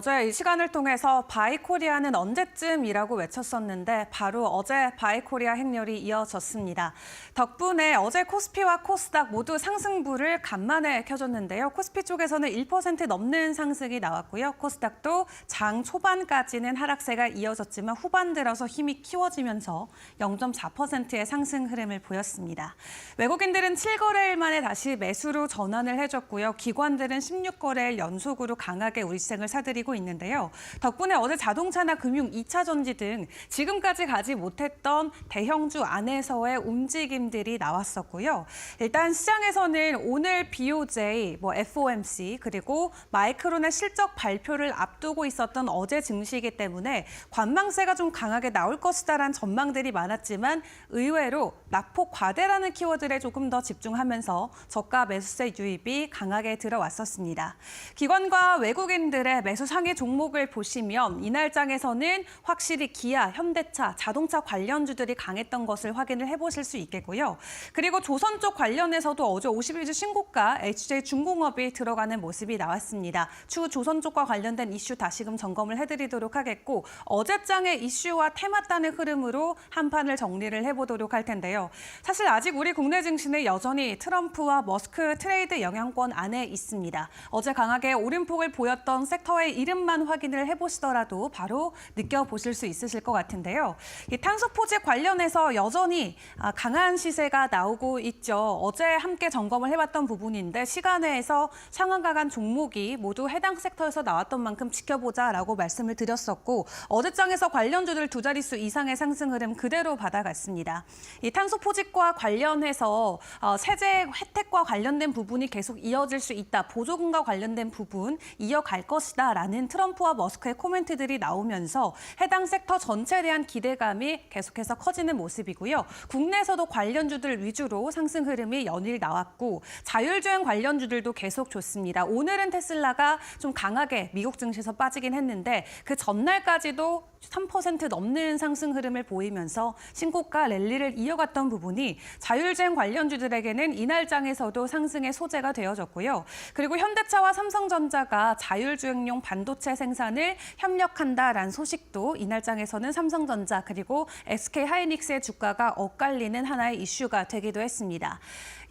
어제 이 시간을 통해서 바이코리아는 언제쯤이라고 외쳤었는데 바로 어제 바이코리아 행렬이 이어졌습니다. 덕분에 어제 코스피와 코스닥 모두 상승부를 간만에 켜줬는데요. 코스피 쪽에서는 1% 넘는 상승이 나왔고요. 코스닥도 장 초반까지는 하락세가 이어졌지만 후반 들어서 힘이 키워지면서 0.4%의 상승 흐름을 보였습니다. 외국인들은 7거래일 만에 다시 매수로 전환을 해줬고요. 기관들은 16거래일 연속으로 강하게 우리 시장을 사들이고 있는데요. 덕분에 어제 자동차나 금융, 2차 전지 등 지금까지 가지 못했던 대형주 안에서의 움직임들이 나왔었고요. 일단 시장에서는 오늘 BOJ, 뭐 FOMC 그리고 마이크론의 실적 발표를 앞두고 있었던 어제 증시이기 때문에 관망세가 좀 강하게 나올 것이다라는 전망들이 많았지만 의외로 낙폭 과대라는 키워드에 조금 더 집중하면서 저가 매수세 유입이 강하게 들어왔었습니다. 기관과 외국인들의 매수 상위 종목을 보시면 이날장에서는 확실히 기아, 현대차, 자동차 관련주들이 강했던 것을 확인을 해보실 수 있겠고요. 그리고 조선 쪽 관련해서도 어제 51주 신고가 HJ 중공업이 들어가는 모습이 나왔습니다. 추후 조선 쪽과 관련된 이슈 다시금 점검을 해드리도록 하겠고 어제장의 이슈와 테마다는 흐름으로 한 판을 정리를 해보도록 할 텐데요. 사실 아직 우리 국내 증시는 여전히 트럼프와 머스크 트레이드 영향권 안에 있습니다. 어제 강하게 오름폭을 보였던 섹터의 이름 만 확인을 해보시더라도 바로 느껴보실 수 있으실 것 같은데요. 이 탄소 포지 관련해서 여전히 아, 강한 시세가 나오고 있죠. 어제 함께 점검을 해봤던 부분인데 시간에서 상한가 간 종목이 모두 해당 섹터에서 나왔던 만큼 지켜보자라고 말씀을 드렸었고 어제장에서 관련주들 두 자릿수 이상의 상승 흐름 그대로 받아갔습니다. 이 탄소 포직과 관련해서 어, 세제 혜택과 관련된 부분이 계속 이어질 수 있다. 보조금과 관련된 부분 이어갈 것이다라는 트럼프와 머스크의 코멘트들이 나오면서 해당 섹터 전체에 대한 기대감이 계속해서 커지는 모습이고요. 국내에서도 관련주들 위주로 상승 흐름이 연일 나왔고 자율주행 관련주들도 계속 좋습니다. 오늘은 테슬라가 좀 강하게 미국 증시에서 빠지긴 했는데 그 전날까지도 3% 넘는 상승 흐름을 보이면서 신고가 랠리를 이어갔던 부분이 자율주행 관련주들에게는 이날장에서도 상승의 소재가 되어졌고요. 그리고 현대차와 삼성전자가 자율주행용 반도체 생산을 협력한다라는 소식도 이날장에서는 삼성전자 그리고 SK 하이닉스의 주가가 엇갈리는 하나의 이슈가 되기도 했습니다.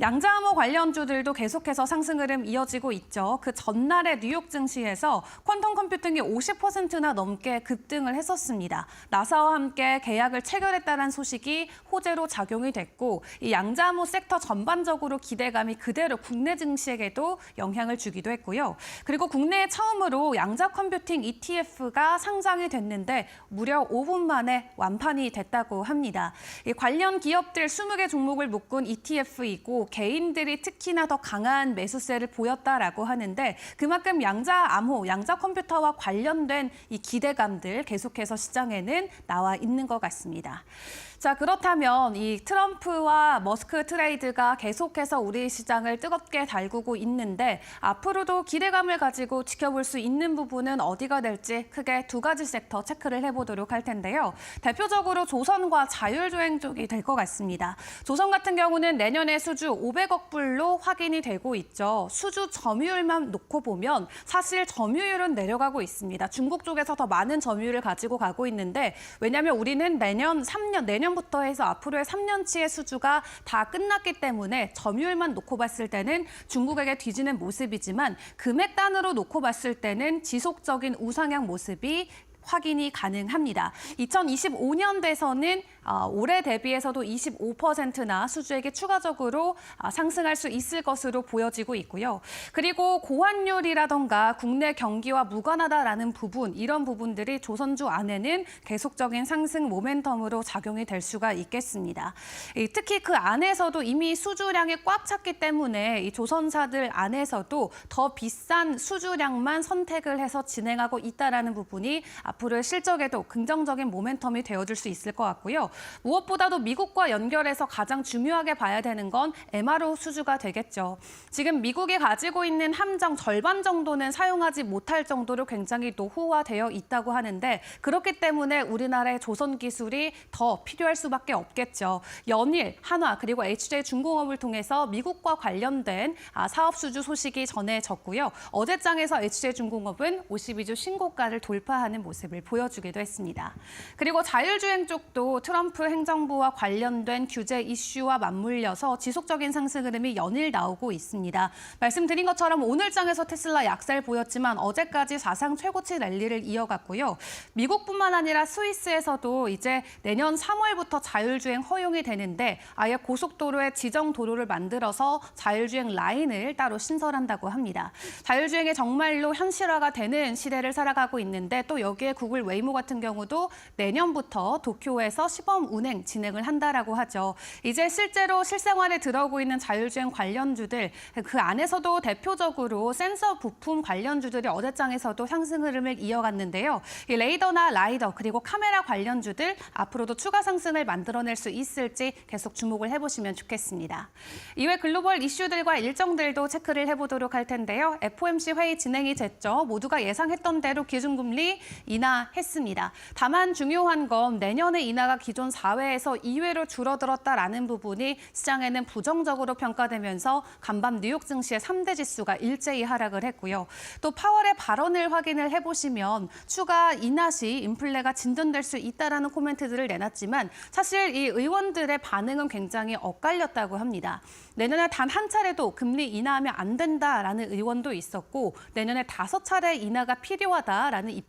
양자암호 관련주들도 계속해서 상승 흐름 이어지고 있죠. 그 전날의 뉴욕 증시에서 퀀텀 컴퓨팅이 50%나 넘게 급등을 했었 습니다. 나사와 함께 계약을 체결했다는 소식이 호재로 작용이 됐고 이 양자암호 섹터 전반적으로 기대감이 그대로 국내 증시에게도 영향을 주기도 했고요. 그리고 국내에 처음으로 양자 컴퓨팅 ETF가 상장이 됐는데 무려 5분 만에 완판이 됐다고 합니다. 이 관련 기업들 20개 종목을 묶은 ETF이고 개인들이 특히나 더 강한 매수세를 보였다라고 하는데 그만큼 양자 암호, 양자 컴퓨터와 관련된 이 기대감들 계속해서 시장에는 나와 있는 것 같습니다. 자, 그렇다면 이 트럼프와 머스크 트레이드가 계속해서 우리 시장을 뜨겁게 달구고 있는데 앞으로도 기대감을 가지고 지켜볼 수 있는 부분은 어디가 될지 크게 두 가지 섹터 체크를 해보도록 할 텐데요. 대표적으로 조선과 자율주행 쪽이 될 것 같습니다. 조선 같은 경우는 내년에 수주 500억 불로 확인이 되고 있죠. 수주 점유율만 놓고 보면 사실 점유율은 내려가고 있습니다. 중국 쪽에서 더 많은 점유율을 가지고 가고 있는데 왜냐하면 우리는 내년 3년, 내년 부터 해서 앞으로의 3년치의 수주가 다 끝났기 때문에 점유율만 놓고 봤을 때는 중국에게 뒤지는 모습이지만 금액 단으로 놓고 봤을 때는 지속적인 우상향 모습이 확인이 가능합니다. 2025년 돼서는 어, 올해 대비해서도 25%나 수주에게 추가적으로 아, 상승할 수 있을 것으로 보여지고 있고요. 그리고 고환율이라던가 국내 경기와 무관하다라는 부분 이런 부분들이 조선주 안에는 계속적인 상승 모멘텀으로 작용이 될 수가 있겠습니다. 이, 특히 그 안에서도 이미 수주량이 꽉 찼기 때문에 이 조선사들 안에서도 더 비싼 수주량만 선택을 해서 진행하고 있다라는 부분이 앞으로의 실적에도 긍정적인 모멘텀이 되어줄 수 있을 것 같고요. 무엇보다도 미국과 연결해서 가장 중요하게 봐야 되는 건 MRO 수주가 되겠죠. 지금 미국이 가지고 있는 함정 절반 정도는 사용하지 못할 정도로 굉장히 노후화되어 있다고 하는데 그렇기 때문에 우리나라의 조선 기술이 더 필요할 수밖에 없겠죠. 연일, 한화 그리고 HJ중공업을 통해서 미국과 관련된 아, 사업 수주 소식이 전해졌고요. 어제장에서 HJ중공업은 52주 신고가를 돌파하는 모습을 보여주기도 했습니다. 그리고 자율주행 쪽도 트럼 프 행정부와 관련된 규제 이슈와 맞물려서 지속적인 상승 흐름이 연일 나오고 있습니다. 말씀드린 것처럼 오늘 장에서 테슬라 약세를 보였지만 어제까지 사상 최고치 랠리를 이어갔고요. 미국뿐만 아니라 스위스에서도 이제 내년 3월부터 자율주행 허용이 되는데 아예 고속도로에 지정 도로를 만들어서 자율주행 라인을 따로 신설한다고 합니다. 자율주행이 정말로 현실화가 되는 시대를 살아가고 있는데 또 여기에 구글 웨이모 같은 경우도 내년부터 도쿄에서 시범 운행 진행을 한다라고 하죠. 이제 실제로 실생활에 들어오고 있는 자율주행 관련주들 그 안에서도 대표적으로 센서 부품 관련주들이 어제장에서도 상승 흐름을 이어갔는데요. 이 레이더나 라이더 그리고 카메라 관련주들 앞으로도 추가 상승을 만들어낼 수 있을지 계속 주목을 해보시면 좋겠습니다. 이외 글로벌 이슈들과 일정들도 체크를 해보도록 할 텐데요. FOMC 회의 진행이 됐죠. 모두가 예상했던 대로 기준금리 인하했습니다. 다만 중요한 건 내년의 인하가 기존 4회에서 2회로 줄어들었다라는 부분이 시장에는 부정적으로 평가되면서 간밤 뉴욕 증시의 3대 지수가 일제히 하락을 했고요. 또 파월의 발언을 확인을 해보시면 추가 인하 시 인플레가 진전될 수 있다라는 코멘트들을 내놨지만 사실 이 의원들의 반응은 굉장히 엇갈렸다고 합니다. 내년에 단 한 차례도 금리 인하하면 안 된다라는 의원도 있었고 내년에 다섯 차례 인하가 필요하다라는 입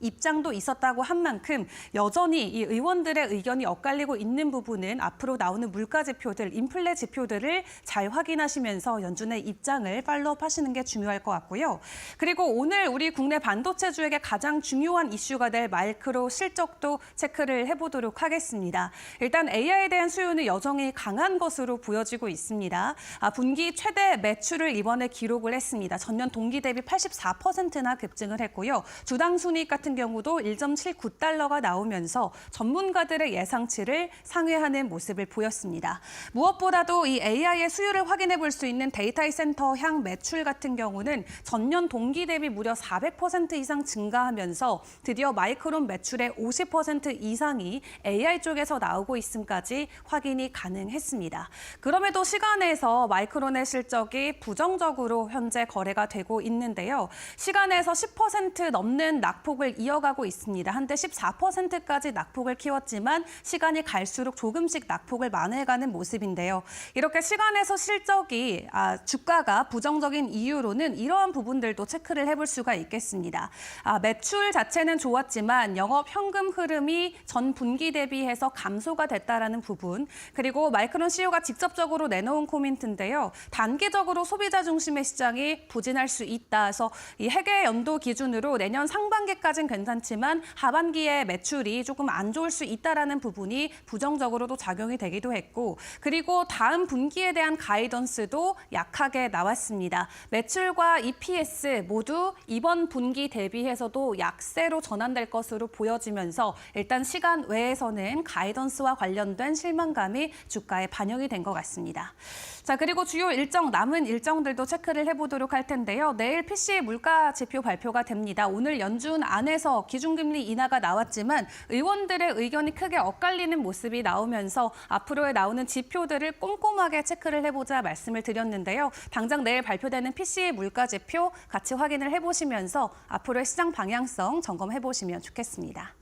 입장도 있었다고 한 만큼 여전히 이 의원들의 의견이 엇갈리고 있는 부분은 앞으로 나오는 물가 지표들, 인플레 지표들을 잘 확인하시면서 연준의 입장을 팔로업 하시는 게 중요할 것 같고요. 그리고 오늘 우리 국내 반도체주에게 가장 중요한 이슈가 될 마이크로 실적도 체크를 해보도록 하겠습니다. 일단 AI에 대한 수요는 여전히 강한 것으로 보여지고 있습니다. 아, 분기 최대 매출을 이번에 기록을 했습니다. 전년 동기 대비 84%나 급증을 했고요. 주당 순이익 같은 경우도 1.79달러가 나오면서 전문가들의 예상치를 상회하는 모습을 보였습니다. 무엇보다도 이 AI의 수요를 확인해 볼 수 있는 데이터 센터 향 매출 같은 경우는 전년 동기 대비 무려 400% 이상 증가하면서 드디어 마이크론 매출의 50% 이상이 AI 쪽에서 나오고 있음까지 확인이 가능했습니다. 그럼에도 시간에서 마이크론의 실적이 부정적으로 현재 거래가 되고 있는데요. 시간에서 10% 넘는 낙폭을 이어가고 있습니다. 한때 14%까지 낙폭을 키웠지만 시간이 갈수록 조금씩 낙폭을 만회해가는 모습인데요. 이렇게 시간에서 실적이 아, 주가가 부정적인 이유로는 이러한 부분들도 체크를 해볼 수가 있겠습니다. 아, 매출 자체는 좋았지만 영업 현금 흐름이 전 분기 대비해서 감소가 됐다라는 부분 그리고 마이크론 CEO가 직접적으로 내놓은 코멘트인데요. 단기적으로 소비자 중심의 시장이 부진할 수 있다. 그래서 이 해계 연도 기준으로 내년 상반기까지는 괜찮지만 하반기에 매출이 조금 안 좋을 수 있다라는 부분이 부정적으로도 작용이 되기도 했고 그리고 다음 분기에 대한 가이던스도 약하게 나왔습니다. 매출과 EPS 모두 이번 분기 대비해서도 약세로 전환될 것으로 보여지면서 일단 시간 외에서는 가이던스와 관련된 실망감이 주가에 반영이 된 것 같습니다. 자, 그리고 주요 일정, 남은 일정들도 체크를 해보도록 할 텐데요. 내일 PC 물가 지표 발표가 됩니다. 오늘 연준 안에서 기준금리 인하가 나왔지만 의원들의 의견이 크게 엇갈리는 모습이 나오면서 앞으로에 나오는 지표들을 꼼꼼하게 체크를 해보자 말씀을 드렸는데요. 당장 내일 발표되는 PC 물가 지표 같이 확인을 해보시면서 앞으로의 시장 방향성 점검해보시면 좋겠습니다.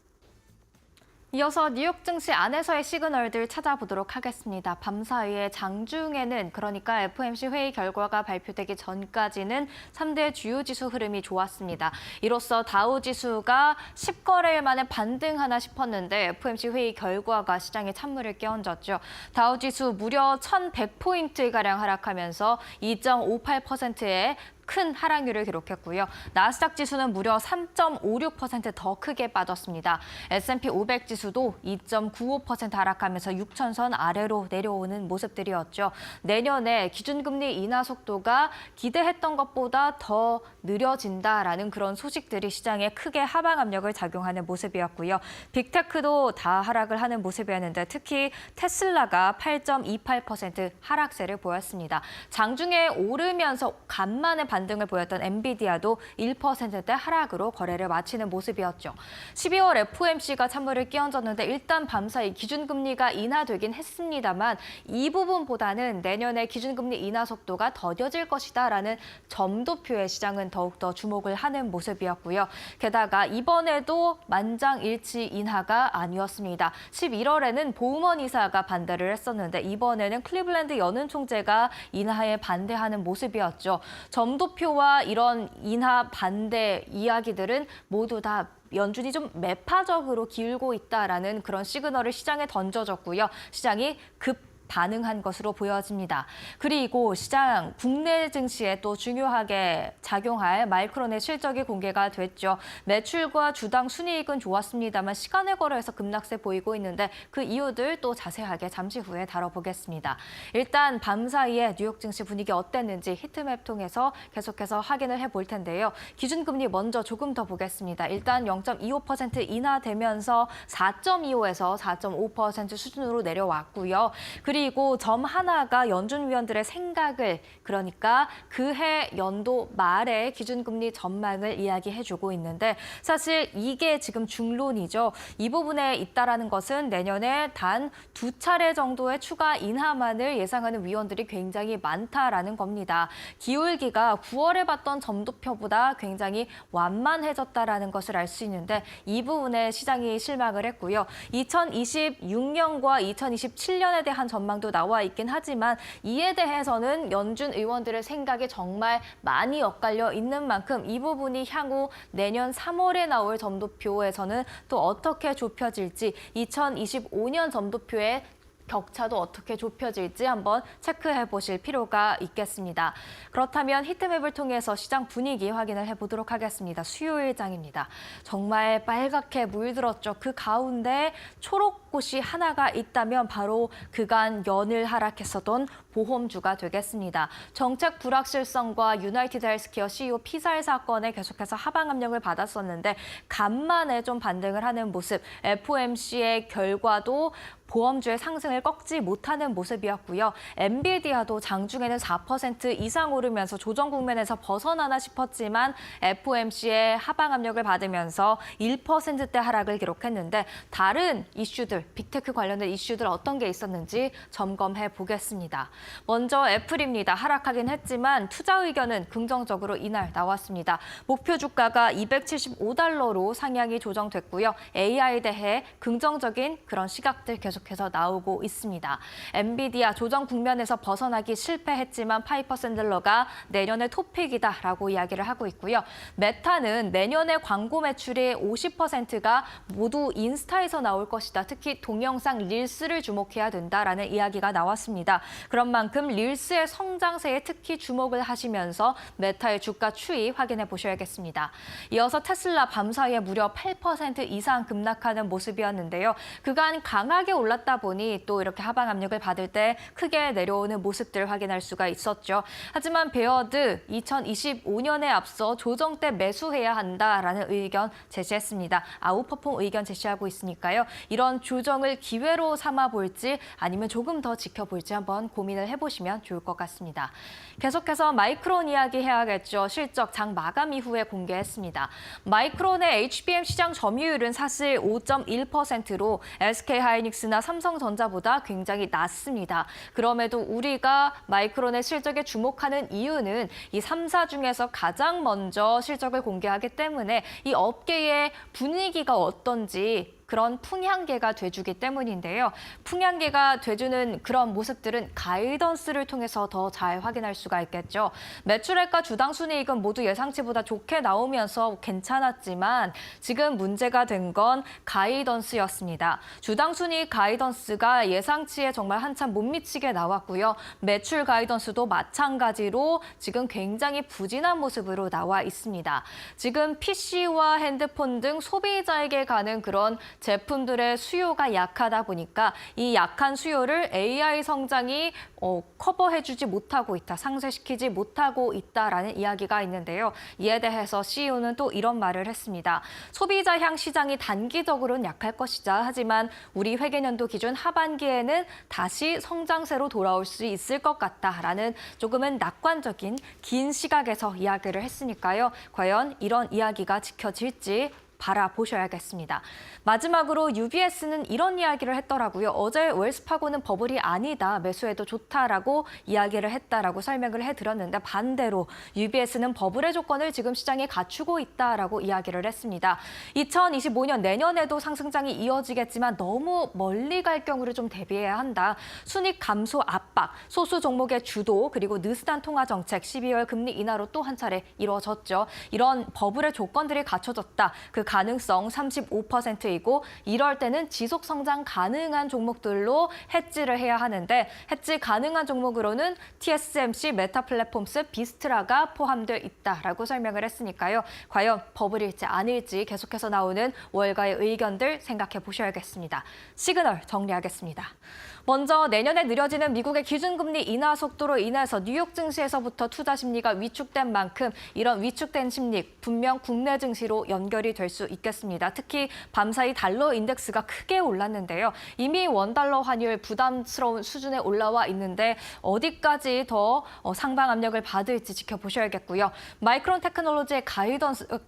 이어서 뉴욕 증시 안에서의 시그널들 찾아보도록 하겠습니다. 밤사이에 장중에는 그러니까 FOMC 회의 결과가 발표되기 전까지는 3대 주요 지수 흐름이 좋았습니다. 이로써 다우 지수가 10거래일 만에 반등하나 싶었는데 FOMC 회의 결과가 시장에 찬물을 끼얹었죠. 다우 지수 무려 1,100포인트가량 하락하면서 2.58%의 큰 하락률을 기록했고요. 나스닥 지수는 무려 3.56%더 크게 빠졌습니다. S&P 500 지수도 2.95% 하락하면서 6천선 아래로 내려오는 모습들이었죠. 내년에 기준금리 인하 속도가 기대했던 것보다 더 느려진다라는 그런 소식들이 시장에 크게 하방 압력을 작용하는 모습이었고요. 빅테크도 다 하락을 하는 모습이었는데 특히 테슬라가 8.28% 하락세를 보였습니다. 장중에 오르면서 간만에 반 등을 보였던 엔비디아도 1%대 하락으로 거래를 마치는 모습이었죠. 12월 FOMC가 찬물을 끼얹었는데 일단 밤사이 기준금리가 인하되긴 했습니다만 이 부분보다는 내년에 기준금리 인하 속도가 더뎌질 것이다라는 점도표에 시장은 더욱더 주목을 하는 모습이었고요. 게다가 이번에도 만장일치 인하가 아니었습니다. 11월에는 보우먼 이사가 반대를 했었는데 이번에는 클리블랜드 연은 총재가 인하에 반대하는 모습이었죠. 점도 표와 이런 인하 반대 이야기들은 모두 다 연준이 좀 매파적으로 기울고 있다라는 그런 시그널을 시장에 던져줬고요. 시장이 급 반응한 것으로 보여집니다. 그리고 시장 국내 증시에 또 중요하게 작용할 마이크론의 실적이 공개가 됐죠. 매출과 주당 순이익은 좋았습니다만 시간을 걸어서 급락세 보이고 있는데 그 이유들 또 자세하게 잠시 후에 다뤄보겠습니다. 일단 밤 사이에 뉴욕 증시 분위기 어땠는지 히트맵 통해서 계속해서 확인을 해볼 텐데요. 기준금리 먼저 조금 더 보겠습니다. 일단 0.25% 인하되면서 4.25에서 4.5% 수준으로 내려왔고요. 그리고 점 하나가 연준 위원들의 생각을 그러니까 그해 연도 말에 기준금리 전망을 이야기해주고 있는데 사실 이게 지금 중론이죠. 이 부분에 있다라는 것은 내년에 단 두 차례 정도의 추가 인하만을 예상하는 위원들이 굉장히 많다라는 겁니다. 기울기가 9월에 봤던 점도표보다 굉장히 완만해졌다라는 것을 알 수 있는데 이 부분에 시장이 실망을 했고요. 2026년과 2027년에 대한 전망 도 나와 있긴 하지만 이에 대해서는 연준 의원들의 생각이 정말 많이 엇갈려 있는 만큼 이 부분이 향후 내년 3월에 나올 점도표에서는 또 어떻게 좁혀질지 2025년 점도표에 격차도 어떻게 좁혀질지 한번 체크해 보실 필요가 있겠습니다. 그렇다면 히트맵을 통해서 시장 분위기 확인을 해보도록 하겠습니다. 수요일 장입니다. 정말 빨갛게 물들었죠. 그 가운데 초록꽃이 하나가 있다면 바로 그간 연을 하락했었던 보험주가 되겠습니다. 정책 불확실성과 유나이티드 헬스케어 CEO 피살 사건에 계속해서 하방 압력을 받았었는데 간만에 좀 반등을 하는 모습, FOMC의 결과도 보험주의 상승을 꺾지 못하는 모습이었고요. 엔비디아도 장중에는 4% 이상 오르면서 조정 국면에서 벗어나나 싶었지만 FOMC의 하방 압력을 받으면서 1%대 하락을 기록했는데 다른 이슈들, 빅테크 관련된 이슈들 어떤 게 있었는지 점검해 보겠습니다. 먼저 애플입니다. 하락하긴 했지만 투자 의견은 긍정적으로 이날 나왔습니다. 목표 주가가 275달러로 상향이 조정됐고요. AI에 대해 긍정적인 그런 시각들 계속 해서 나오고 있습니다. 엔비디아 조정 국면에서 벗어나기 실패했지만 파이퍼 샌들러가 내년의 토픽이다라고 이야기를 하고 있고요. 메타는 내년에 광고 매출의 50%가 모두 인스타에서 나올 것이다. 특히 동영상 릴스를 주목해야 된다라는 이야기가 나왔습니다. 그런 만큼 릴스의 성장세에 특히 주목을 하시면서 메타의 주가 추이 확인해 보셔야겠습니다. 이어서 테슬라 밤사이에 무려 8% 이상 급락하는 모습이었는데요. 그간 강하게 올 랐다 보니 또 이렇게 하방 압력을 받을 때 크게 내려오는 모습들 확인할 수가 있었죠. 하지만 베어드 2025년에 앞서 조정 때 매수해야 한다라는 의견 제시했습니다. 아웃퍼폼 의견 제시하고 있으니까요. 이런 조정을 기회로 삼아 볼지 아니면 조금 더 지켜볼지 한번 고민을 해보시면 좋을 것 같습니다. 계속해서 마이크론 이야기 해야겠죠. 실적 장 마감 이후에 공개했습니다. 마이크론의 HBM 시장 점유율은 사실 5.1%로 SK 하이닉스나 삼성전자보다 굉장히 낮습니다. 그럼에도 우리가 마이크론의 실적에 주목하는 이유는 이 3사 중에서 가장 먼저 실적을 공개하기 때문에 이 업계의 분위기가 어떤지 그런 풍향계가 돼주기 때문인데요. 풍향계가 돼주는 그런 모습들은 가이던스를 통해서 더 잘 확인할 수가 있겠죠. 매출액과 주당 순이익은 모두 예상치보다 좋게 나오면서 괜찮았지만 지금 문제가 된 건 가이던스였습니다. 주당 순이익 가이던스가 예상치에 정말 한참 못 미치게 나왔고요. 매출 가이던스도 마찬가지로 지금 굉장히 부진한 모습으로 나와 있습니다. 지금 PC와 핸드폰 등 소비자에게 가는 그런 제품들의 수요가 약하다 보니까 이 약한 수요를 AI 성장이 어, 커버해주지 못하고 있다, 상쇄시키지 못하고 있다라는 이야기가 있는데요. 이에 대해서 CEO는 또 이런 말을 했습니다. 소비자 향 시장이 단기적으로는 약할 것이다. 하지만 우리 회계년도 기준 하반기에는 다시 성장세로 돌아올 수 있을 것 같다라는 조금은 낙관적인 긴 시각에서 이야기를 했으니까요. 과연 이런 이야기가 지켜질지 바라보셔야겠습니다. 마지막으로 UBS는 이런 이야기를 했더라고요. 어제 웰스파고는 버블이 아니다. 매수해도 좋다라고 이야기를 했다라고 설명을 해드렸는데 반대로 UBS는 버블의 조건을 지금 시장에 갖추고 있다라고 이야기를 했습니다. 2025년 내년에도 상승장이 이어지겠지만 너무 멀리 갈 경우를 좀 대비해야 한다. 순익 감소 압박, 소수 종목의 주도 그리고 느슨한 통화 정책 12월 금리 인하로 또 한 차례 이루어졌죠. 이런 버블의 조건들이 갖춰졌다. 그 가능성 35%이고 이럴 때는 지속 성장 가능한 종목들로 해지를 해야 하는데 해지 가능한 종목으로는 TSMC, 메타 플랫폼스, 비스트라가 포함되어 있다라고 설명을 했으니까요. 과연 버블일지 아닐지 계속해서 나오는 월가의 의견들 생각해 보셔야겠습니다. 시그널 정리하겠습니다. 먼저 내년에 느려지는 미국의 기준금리 인하 속도로 인해서 뉴욕 증시에서부터 투자 심리가 위축된 만큼 이런 위축된 심리 분명 국내 증시로 연결이 될 수 있겠습니다. 특히 밤사이 달러 인덱스가 크게 올랐는데요. 이미 원달러 환율 부담스러운 수준에 올라와 있는데 어디까지 더 어, 상방 압력을 받을지 지켜보셔야겠고요. 마이크론 테크놀로지의 가이던스 어,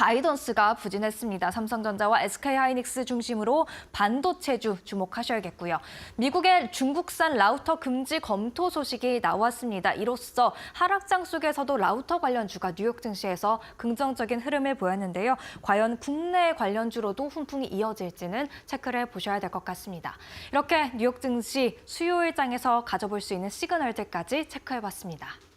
가이던스가 부진했습니다. 삼성전자와 SK하이닉스 중심으로 반도체주 주목하셔야겠고요. 미국의 중국산 라우터 금지 검토 소식이 나왔습니다. 이로써 하락장 속에서도 라우터 관련주가 뉴욕 증시에서 긍정적인 흐름을 보였는데요. 과연 국내 관련주로도 훈풍이 이어질지는 체크를 해보셔야 될 것 같습니다. 이렇게 뉴욕 증시 수요일장에서 가져볼 수 있는 시그널들까지 체크해봤습니다.